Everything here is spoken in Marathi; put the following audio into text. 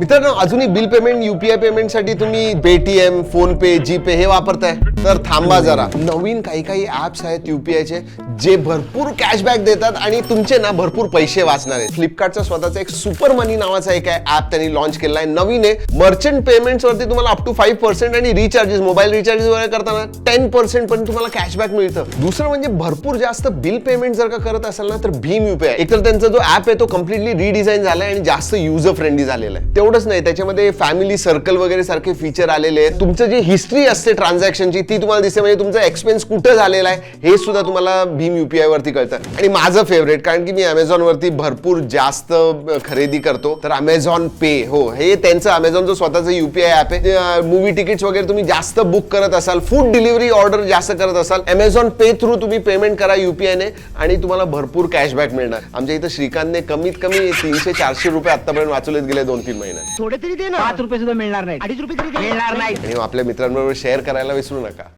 मित्रांनो अजूनही बिल पेमेंट युपीआय पेमेंटसाठी तुम्ही पेटीएम फोन पे जी पे हे वापरताय. तर थांबा जरा. नवीन काही काही ऍप्स आहेत युपीआयचे जे भरपूर कॅशबॅक देतात आणि तुमचे ना भरपूर पैसे वाचणार आहेत. फ्लिपकार्टचा स्वतःचा एक सुपर मनी नावाचा एक ऍप त्यांनी लॉन्च केला आहे. नवीन आहे. मर्चंट पेमेंट वरती तुम्हाला अप टू फाईव्ह पर्सेंट आणि रिचार्जेस मोबाईल रिचार्जेस वगैरे करताना टेन पर्सेंट पण तुम्हाला कॅशबॅक मिळतं. दुसरं म्हणजे भरपूर जास्त बिल पेमेंट जर का करत असाल ना तर भीम युपीआय एकतर त्यांचा जो ऍप आहे तो कम्प्लिटली रिडिझाईन झालाय आणि जास्त युजर फ्रेंडली झालेला आहे. एवढंच नाही त्याच्यामध्ये फॅमिली सर्कल वगैरे सारखे फीचर आलेले आहेत. तुमचं जी हिस्ट्री असते ट्रान्झॅक्शनची ती तुम्हाला दिसते. म्हणजे तुमचा एक्सपेन्स कुठं झालेला आहे हे सुद्धा तुम्हाला भीम युपीआय वरती कळतं. आणि माझं फेवरेट कारण की मी अमेझॉनवरती भरपूर जास्त खरेदी करतो. तर अमेझॉन पे हो हे त्यांचं अमेझॉनचं स्वतःचं युपीआय ॲप आहे. मूवी तिकीट्स वगैरे तुम्ही जास्त बुक करत असाल फूड डिलिव्हरी ऑर्डर जास्त करत असाल अमेझॉन पे थ्रू तुम्ही पेमेंट करा युपीआयने आणि तुम्हाला भरपूर कॅशबॅक मिळणार. आमच्या इथं श्रीकांतने कमीत कमी तीनशे चारशे रुपये आतापर्यंत वाचवलेत गेले दोन तीन महिने. महिन्यात थोडे तरी दे ना पाच रुपये सुद्धा मिळणार नाही अडीच रुपये तरी दे मिळणार नाही आणि आपल्या मित्रांबरोबर शेअर करायला विसरू नका.